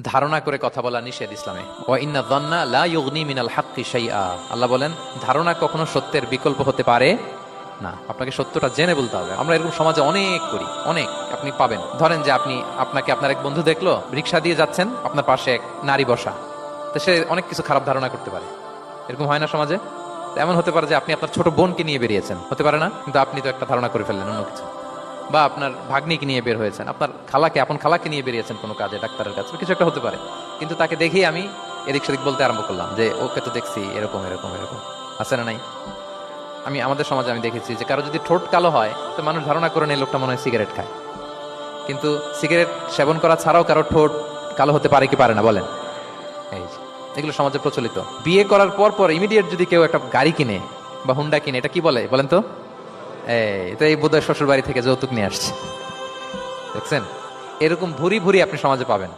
ধারণা করে কথা বলা নিষেধ ইসলামে। আল্লাহ বলেন, ধারণা কখনো সত্যের বিকল্প হতে পারে না। আপনাকে সত্যটা জেনে বলতে হবে। আমরা এরকম সমাজে অনেক করি, অনেক আপনি পাবেন। ধরেন যে আপনি, আপনাকে আপনার এক বন্ধু দেখল, রিক্সা দিয়ে যাচ্ছেন, আপনার পাশে এক নারী বসা। তো সে অনেক কিছু খারাপ ধারণা করতে পারে। এরকম হয় না সমাজে? এমন হতে পারে যে আপনি আপনার ছোট বোনকে নিয়ে বেরিয়েছেন। হতে পারে না? কিন্তু আপনি তো একটা ধারণা করে ফেললেন অন্য কিছু। বা আপনার ভাগ্নিকে নিয়ে বের হয়েছেন। আপনার খালাকে, আপন খালাকে নিয়ে বেরিয়েছেন কোনো কাজে, ডাক্তারের কাছে, কিছু একটা হতে পারে। কিন্তু তাকে দেখেই আমি এদিক সেদিক বলতে আরম্ভ করলাম যে, ওকে তো দেখছি, এরকম এরকম এরকম। আছে না নাই? আমি, আমাদের সমাজে আমি দেখেছি যে, কারও যদি ঠোঁট কালো হয়, তো মানুষ ধারণা করে নেই লোকটা মনে হয় সিগারেট খায়। কিন্তু সিগারেট সেবন করা ছাড়াও কারও ঠোঁট কালো হতে পারে কি পারে না, বলেন। এই এগুলো সমাজে প্রচলিত। বিয়ে করার পর পর ইমিডিয়েট যদি কেউ একটা গাড়ি কিনে বা হুন্ডা কিনে, এটা কি বলে, বলেন তো? এই তো এই বোধহয় শ্বশুর বাড়ি থেকে যৌতুক নিয়ে আসছে। দেখছেন? এরকম ভুরি ভুরি আপনি সমাজে পাবেন।